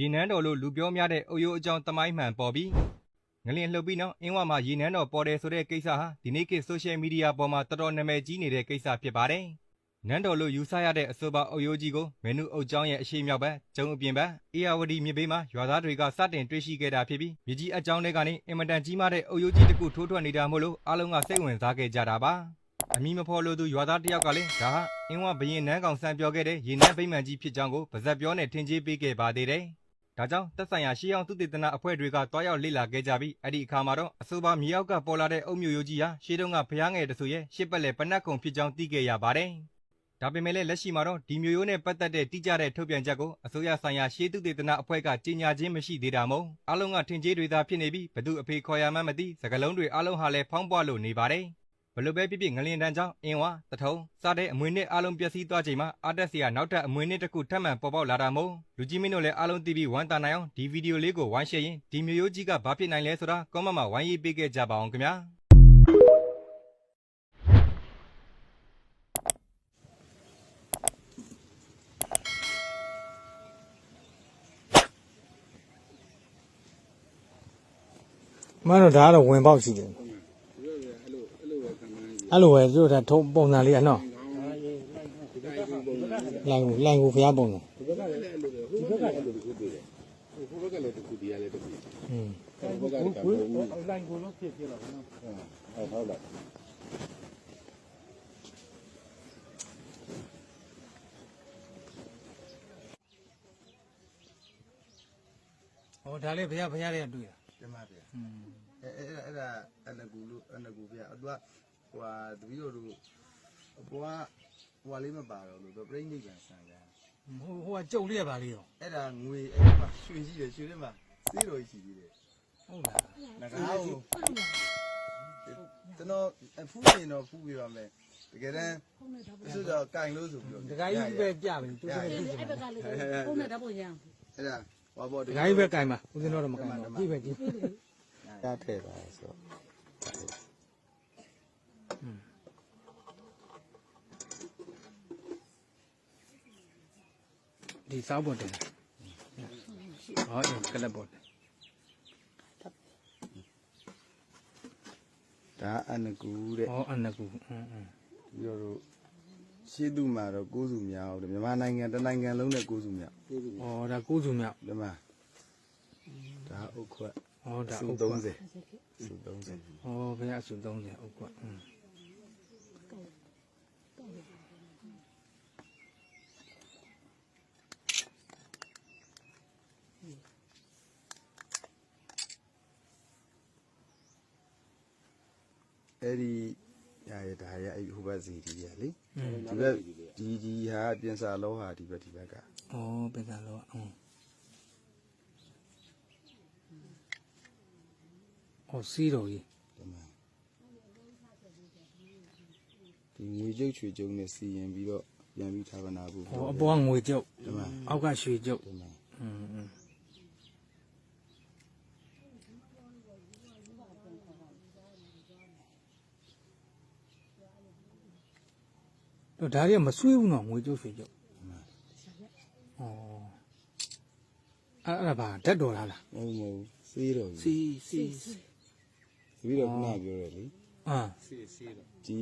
ရေနန်းတော်လို့လူပြောများတဲ့အုတ်ရိုးအကြောင်းတမိုင်းမှန်ပေါ်ပြီးငလင်လှုပ်ပြီးနောက်အင်းဝမှာရေနန်းတော်ပေါ်တယ်ဆိုတဲ့ကိစ္စဟာဒီနေ့ခေတ်ဆိုရှယ်မီဒီယာပေါ်မှာတော်တော်နာမည်ကြီးနေတဲ့ကိစ္စဖြစ်ပါတယ်။နန်းတော်လို့ယူဆရတဲ့အဆိုပါအုတ်ရိုးကြီးကိုမင်းနုအုတ်ကျောင်းရဲ့အရှိမြောက်ဘက်ကျုံအပြင်ဘက်အေယာဝတီမြစ်ဘေးမှာရွာသားတွေကစတင်တွေ့ရှိခဲ့တာဖြစ်ပြီးမြကြီးအကြောင်းတွေကနေအင်မတန်ကြီးမားတဲ့အုတ်ရိုးကြီးတစ်ခုထိုးထွက်နေတာမို့လို့အားလုံးကစိတ်ဝင်စားခဲ့ကြတာပါ။အမီမဖော်လို့သူရွာသားတစ်ယောက်ကလည်းဒါဟာအင်းဝဘရင်နန်းကောင်ဆန်ပြောခဲ့တဲ့ရေနန်းဗိမ္မာန်ကြီးဖြစ်ကြောင်းကိုပါဇက်ပြောနဲ့ထင်ကြီးပေးခဲ့ပါသေးတယ်။ ဒါကြောင့်သက်ဆိုင်ရာရှေးအောင်သူတေသနာအဖွဲ့တွေကတွားရောက်လေ့လာခဲ့ကြပြီးအဲ့ဒီအခါမှာတော့အဆိုပါမြေအောက်ကပေါ်လာတဲ့အုတ်မျိုးရိုးကြီးဟာရှေးတုန်းကဖျားငယ်တဆူရဲ့ရှစ်ပတ်လေပနတ်ကုံဖြစ်ကြောင်းသိခဲ့ရပါတယ်။ဒါပေမဲ့လည်းလက်ရှိမှာတော့ဒီမျိုးရိုးနဲ့ပတ်သက်တဲ့တိကျတဲ့ထုတ်ပြန်ချက်ကိုအစိုးရဆိုင်ရာရှေးသူတေသနာအဖွဲ့ကကြေညာခြင်းမရှိသေးတာမို့အားလုံးကထင်ကြီးတွေသာဖြစ်နေပြီးဘသူအဖေခေါ်ရမှန်းမသိစကလုံးတွေအားလုံးဟာလည်းဖောင်းပွားလို့နေပါတယ်။ဘ လို့ပဲဖြစ်ဖြစ်ငလင်တန်းကြောင့်အင်းဝတထုံစားတဲ့အမွေနှစ်အားလုံးပျက်စီးသွားချိန်မှာအတက်စီကနောက်ထပ်အမွေနှစ်တစ်ခုထပ်မံပေါ်ပေါက်လာတာမို့လူကြီးမင်းတို့လည်းအားလုံးသိပြီးဝမ်းတာနိုင်အောင်ဒီဗီဒီယိုလေးကိုဝိုင်းရှယ်ရင်ဒီမျိုးရိုးကြီးကဘာဖြစ်နိုင်လဲဆိုတာကွန်မန့်မှာဝိုင်းရေးပေးခဲ့ကြပါအောင်ခင်ဗျာမင်းတို့ဒါကတော့ဝင်ပေါက်ရှိတယ် အဲ့လိုပဲသူတို့ကထုံးပုံစံလေးอ่ะနော်လိုင်ကိုလိုင်ကိုဖျားပုံစံ ဒီဘက်ကလည်းအဲ့လိုပဲဟိုဘက်ကလည်းအဲ့လိုတစ်ခုတွေ့တယ်ဟိုဘက်ကလည်းတစ်ခုဒီကလည်းတစ်ခု อืม ဟိုဘက်ကလည်းကဘုံဘူး လိုင်းကိုလို့ဖြစ်ဖြစ်တော့နော် ဟုတ်ဟုတ်လား ဟောဒါလေးဖျားဖျားလေးကတွေ့တာ ဒီမှာဗျ อืม အဲအဲ့အဲ့ဒါအနကူလို့အနကူဗျသူက ဟိုဟာတပီးတို့တို့အပေါ်ကဟိုဟာလေးမပါတော့လို့သူပြိဋိဘံဆန်ကြဟိုဟိုကကြုတ်လေးရပါလေးရောအဲ့ဒါငွေအဲ့မှာရွှေရှိတယ်ရွှေထဲမှာစေးတော်ရှိသေးတယ်ဟုတ်လားငကားကိုကျွန်တော်ဖူးနေတော့ဖူးပြပါမယ်တကယ်တမ်းအစိုးရကင်လို့ဆိုပြီးတော့ဒကာကြီးပဲပြပြီသူကလည်းကြည့်ချင်အဲ့ဘတာက်ကလေဖုန်းနဲ့ဓာတ်ပုံရအောင်အဲ့ဒါဟောပေါ်ဒကာကြီးပဲကင်ပါဦးဇင်းတော်တော့မကင်တော့ကြည့်ပဲကြည့်ရထည့်ပါဆို ဒီစားပေါ်တယ်ဟောကလပ်ပေါ်တယ်ဒါအနကူတဲ့ဟောအနကူအင်းအင်းပြီးတော့ရှေ့သူမှာတော့ကိုးစုမြောက်တယ်မြန်မာနိုင်ငံတနိုင်ငံလုံးနဲ့ကိုးစုမြောက်ဩဒါကိုးစုမြောက်ဒီမှာဒါဥက္ခွတ်ဩဒါဥက္ခွတ်30 30ဩဘုရားအစု30ဥက္ခွတ်อืม အဲ့ဒီရရဒါရအဲ့ဟိုဘက်စီဒီရလေဒီဘက်ဒီဒီဟာပြင်စာလောဟာဒီဘက်ဒီဘက်ကဩပိဿာလောอืมဩစီးတော်ကြီးဒီမှာဒီငွေကျုပ်ချွေကျုံနဲ့စီရင်ပြီးတော့ပြန်ပြီးဌာပနာဖို့ဟောအပေါ်ကငွေကျုပ်ဒီမှာအောက်ကရွှေကျုပ် တော့ဒါတွေကမဆွေးဘူးနော်ငွေကျုပ်ဆွေကျုပ်ဩအဲ့ဒါဘာဓာတ်တော်လားလားမဟုတ်မဟုတ်စေးတော်စီစီပြီးတော့ခုနပြောရလေအာစီစီတော့ဒီ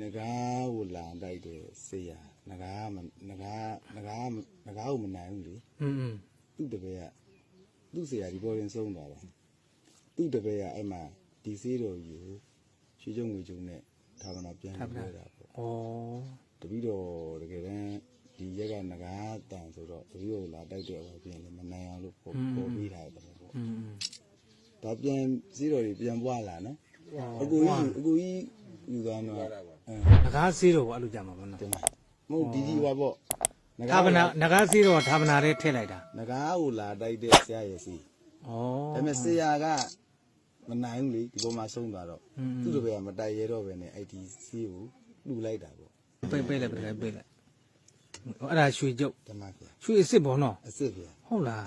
ငကားကိုလာတိုက်တယ်စေးရငကားငကားငကားငကားကိုမနိုင်ဘူးလေอืมသူ့တပည့်ကသူ့စေးရဒီပေါ်ရင်ဆုံးသွားတာသူ့တပည့်ကအဲ့မှာဒီစေးတော်ကြီးကိုရွှေကျုံငွေကျုံနဲ့သာသနာပြန်ပြောတာပေါ့ဩ တပီတော့တကယ်တမ်းဒီရက်ကငကားတန်ဆိုတော့တပီတော့လာတိုက်တဲ့အပေါ်ပြင်လည်းမနိုင်အောင်လို့ပေါ်ပေါ်ပေးထားတယ်ပေါ့။ဒါပြန်စီးတော်တွေပြန်ပွားလာနော်။အကူကြီးအကူကြီးယူသွားမှာ။ငကားစီးတော်ပေါ့အဲ့လိုကြမှာပေါ့နော်။တင်ပါ။မဟုတ်ဒီဒီပါပေါ့။သာဗနာငကားစီးတော်သာဗနာလေးထည့်လိုက်တာ။ငကားကိုလာတိုက်တဲ့ဆရာရဲ့စီ။ဩ။ဒါပေမဲ့ဆရာကမနိုင်ဘူးလေဒီပေါ်မှာဆုံးသွားတော့သူ့တပည့်ကမတိုက်ရဲတော့ပဲနဲ့ IT စီးကိုလှူလိုက်တာပေါ့ ပိတ်ပိတ်လိုက်ပိတ်လိုက်ပိတ်လိုက်အဲ့ဒါရွှေကျုပ်တမန်ပါရွှေအစ်စ်ပေါ့နော်အစ်စ်ပါဟုတ်လား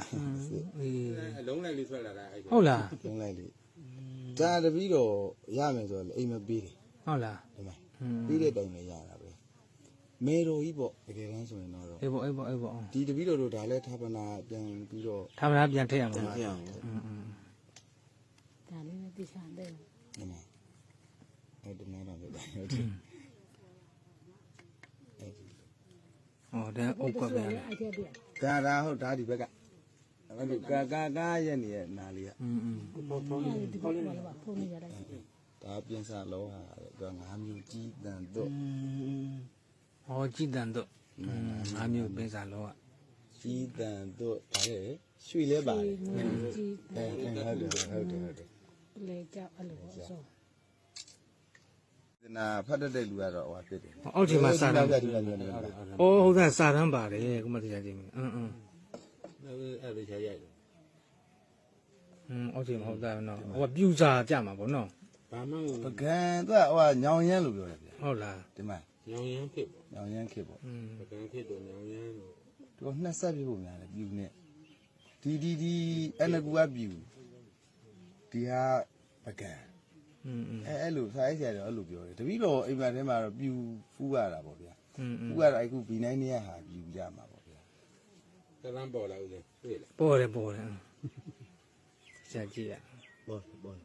အေးအလုံးလိုက်လေးဆွဲလာတာအဲ့ဟုတ်လားလုံးလိုက်လေးဒါတပီးတော့ရမယ်ဆိုတော့အိမ်မပေးတယ်ဟုတ်လားဒီမှာပြီးတဲ့တိုင်လည်းရတာပဲမေတော်ကြီးပေါ့တကယ်တမ်းဆိုရင်တော့အေးပေါ့အေးပေါ့အေးပေါ့ဒီတပီးတော်တို့ဒါလည်းထာပနာပြန်ပြီးတော့ထာပနာပြန်ထည့်ရမှာပါပြန်ရအောင်ဒါလည်းမသိချင်တဲ့ဒီမှာအဲ့ဒီမှာတော့ပဲ ဟုတ်တယ် ဟောဒါအုတ်ကွက်ပြန် အဲ့ဒီပြ ဒါဒါဟုတ်ဒါဒီဘက်ကအဲ့ဒီကာကာကာရက်နေရဲ့နာလေးက อืมอืม ဒီကောလေးပါလားဖုန်းနေရတယ် ဒါပြင်စာလောဟာသူကငါးမျိုးကြီးတန်တော့ ဟောကြည်တန်တော့ငါမျိုးပင်စားလောက ကြီးတန်တော့ဒါလေရွှေလဲပါတယ် ငွေကြီး အဲအဲဟုတ်တယ်ဟုတ်တယ်ဟုတ်တယ် လေကြောက်အဲ့လိုဆို ဒီနာဖတ်တတ်တဲ့လူကတော့ဟိုဖြစ်တယ် အောက်ချိန်မှာစာတန်း ဒီမှာဒီမှာ အော်ဟုတ်that စာတန်းပါတယ်ကုမတရားချင်းอืมอืม အဲ့ဒါချာရိုက်တယ် อืมအောက်ချိန်မှာဟုတ်တာနော်ဟိုကပြူစာကြမှာပေါ့နော် ဘာမှ ပကံသူကဟိုညောင်ရမ်းလို့ပြောတယ်ဗျ ဟုတ်လား ဒီမှာ ညောင်ရမ်းဖြစ်ပေါ့ ညောင်ရမ်းခေပေါ့ อืม ပကံဖြစ်တော့ညောင်ရမ်းတော့ သူကနှစ်ဆက်ပြဖို့များတယ်ပြူနဲ့ဒီဒီဒီအဲ့နကူကပြူဒီဟာပကံ อืมอืม အဲအဲ့လိုစာရေးဆရာတွေအဲ့လိုပြောတယ်တပည့်တော်အိမ်မထဲမှာတော့ပြူဖူးရတာပေါ့ဗျာ อืมอื ဖူး ม ရတာအခု B9 နဲ့ဟာပြူကြမှာပေါ့ဗျာ ကလမ်းပေါ်လာဦးတယ်တွေ့လား ပေါ်တယ်ပေါ်တယ်ဆရာကြည့်ရ ပေါ့ပေါ့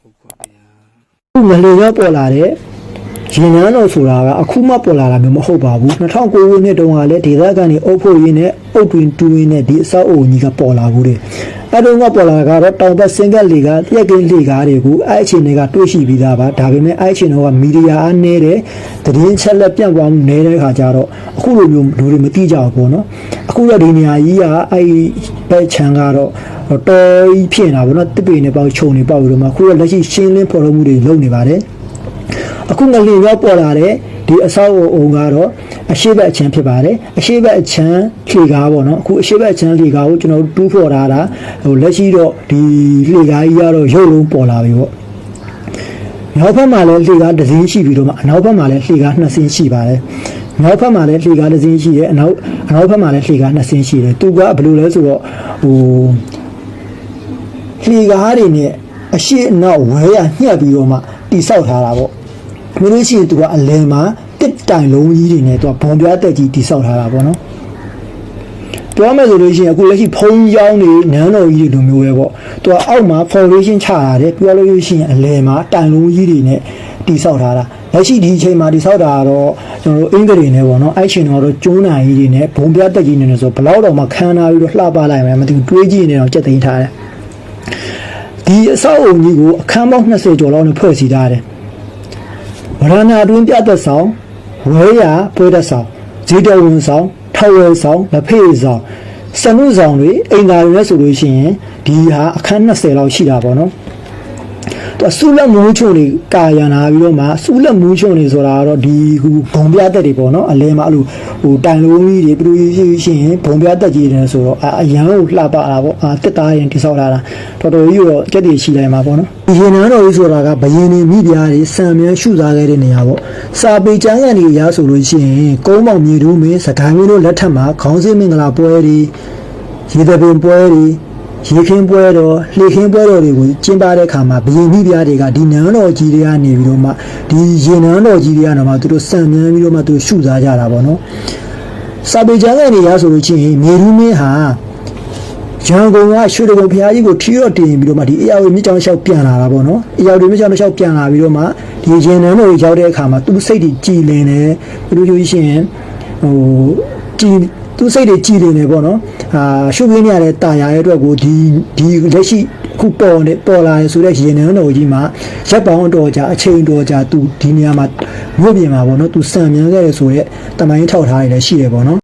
ဟုတ်ကွက်ဗျာ ခုငလေရောပေါ်လာတဲ့ ရင်နန်းတော်ဆိုတာကအခုမှပေါ်လာတာမျိုးမဟုတ်ပါဘူး2009ခုနှစ်တုန်းကလည်းဒေသခံတွေအုပ်ဖို့ရင်းနဲ့အုပ်တွင်တူးရင်းနဲ့ဒီအဆောက်အုံကြီးကပေါ်လာဘူးတဲ့အဲတုန်းကပေါ်လာတာကတော့တောင်ဘက်စင်ကက်လေကပြက်ကင်းလေကားတွေကိုအဲ့အချိန်တွေကတွေးရှိပြီးသားပါဒါပေမဲ့အဲ့အချိန်တော့ကမီဒီယာအားနည်းတဲ့သတင်းချက်လက်ပြန့်ပွားမှုနည်းတဲ့ခါကျတော့အခုလိုမျိုးလူတွေမသိကြဘူးပေါ့နော်အခုတော့ဒီနေရာကြီးကအဲ့ဘက်ခြံကတော့တော်ကြီးဖြစ်နေတာပေါ့နော်တစ်ပေနဲ့ပေါက်ခြုံနေပေါက်ပြီးတော့မှအခုတော့လက်ရှိရှင်းလင်းဖော်ထုတ်မှုတွေလုပ်နေပါတယ် အခုငလင်ရောပေါ်လာတဲ့ဒီအဆောက်အအုံကတော့အရှိဘက်အချမ်းဖြစ်ပါတယ်အရှိဘက်အချမ်းလှေကားပေါ့နော်အခုအရှိဘက်အချမ်းလှေကားကိုကျွန်တော်တို့တူးဖော်ထားတာဟိုလက်ရှိတော့ဒီလှေကားကြီးကတော့ရုပ်လုံးပေါ်လာပြီပေါ့နောက်ဘက်မှာလည်းလှေကားတစ်စင်းရှိပြီးတော့မှအနောက်ဘက်မှာလည်းလှေကားနှစ်စင်းရှိပါတယ်နောက်ဘက်မှာလည်းလှေကားတစ်စင်းရှိတယ်အနောက်အနောက်ဘက်မှာလည်းလှေကားနှစ်စင်းရှိတယ်သူကဘယ်လိုလဲဆိုတော့ဟိုလှေကားတွေနဲ့အရှိအနောက်ဝဲရညှက်ပြီးတော့မှတိဆောက်ထားတာပေါ့ မလို့ရှိရင်သူကအလယ်မှာတစ်တိုင်လုံးကြီးတွေနဲ့သူကဘုံပြားတက်ကြီးတိဆောက်ထားတာပေါ့နော်ပြောမယ်ဆိုလို့ရှိရင်အခုလက်ရှိဖုံးကြောင်းတွေနန်းတော်ကြီးတွေလိုမျိုးပဲပေါ့သူကအောက်မှာ foundation ချရတယ်ပြောလို့ရှိရင်အလယ်မှာတိုင်လုံးကြီးတွေနဲ့တိဆောက်ထားတာလက်ရှိဒီအချိန်မှာတိဆောက်တာကတော့ကျွန်တော်တို့အင်္ဂလိပ်နဲ့ပေါ့နော်အဲ့ချိန်တော့ကျုံးနိုင်ကြီးတွေနဲ့ဘုံပြားတက်ကြီးနေနေဆိုဘလောက်တော့မှခန်းနာပြီးတော့လှပလိုက်မယ်မသိဘူးတွေးကြည့်နေတော့ကြက်သိမ်းထားတယ်ဒီအဆောက်အုံကြီးကိုအခန်းပေါင်း20ကျော်လောက်နဲ့ဖွဲ့စည်းထားတယ်။ ဗရဏာအတွင်းပြသက်ဆောင်ဝဲရပွဲသက်ဆောင်ဇေတဝန်ဆောင်ထောက်ဝဲဆောင်လက်ဖေးဆောင်စနုဆောင်တွေအင်္ဂါတွေနဲ့ဆိုလို့ရှိရင်ဒီဟာအခန်း20လောက်ရှိတာပေါ့နော်။သူ ဆူလက်မူးချုံတွေကာရနာပြီးတော့မှဆူလက်မူးချုံတွေဆိုတာကတော့ဒီဟိုဘုံပြသက်တွေပေါ့နော်အလဲမှာအဲ့လိုဟိုတိုင်လုံးကြီးတွေပြီးလို့ရှိရင်ဘုံပြသက်ကြီးတယ်ဆိုတော့အာအရန်ကိုလှပတာပေါ့အာတက်သားရင်တိဆောက်လာတာတော်တော်ကြီးတော့ကြက်တွေရှိလိုက်မှာပေါ့နော်ဒီရင်နန်းတော်ကြီးဆိုတာကဘယင်းနေမိပြားတွေစံမြန်းရှုစားခဲ့တဲ့နေရာပေါ့စာပေကျမ်းဂန်တွေအရဆိုလို့ရှိရင်ကုန်းမောင်မြေတူးမင်းစကိုင်းမင်းတို့လက်ထက်မှာခေါင်းစည်းမင်္ဂလာပွဲတွေရေသပင်ပွဲတွေ ရေခင်းပွဲတော်လှေခင်းပွဲတော်တွေကိုကျင်းပတဲ့အခါမှာဘယင်းမိပြားတွေကဒီနန်းတော်ကြီးတွေကနေပြီးတော့မှဒီရင်နန်းတော်ကြီးတွေကတော့မှသူတို့စံမြန်းပြီးတော့မှသူတို့ရှုစားကြတာပေါ့နော်စာပေကျမ်းဂန်တွေအရဆိုလို့ရှိရင်မြေတူးမင်းဟာရန်ကုန်ကရွှေတကုံဖျားကြီးကိုထီရော့တင်ပြီးတော့မှဒီအေယာဝတီမြစ်ကြောင်းလျှောက်ပြန်လာတာပေါ့နော်အေယာဝတီမြစ်ကြောင်းလျှောက်ပြန်လာပြီးတော့မှဒီရင်နန်းတော်ကြီးရောက်တဲ့အခါမှာသူ့စိတ်တွေကြည်လင်တယ်ဘယ်လိုပြောရှင်ဟိုကြည်သူ့စိတ်တွေကြည်လင်တယ်ပေါ့နော် အာရှုပ်ရင်းရတဲ့တာယာရဲ့အတွက်ကိုဒီဒီလက်ရှိအခုပေါ်နေပေါ်လာရဆိုတဲ့ရင်နန်းတော်ကြီးမှာရက်ပေါင်းတော်ကြာအချိန်တော်ကြာသူဒီနေရာမှာမြို့ပြင်မှာပေါ့နော်သူစံမြန်းခဲ့ရဆိုတဲ့တမိုင်းထောက်ထားရလည်းရှိတယ်ပေါ့နော်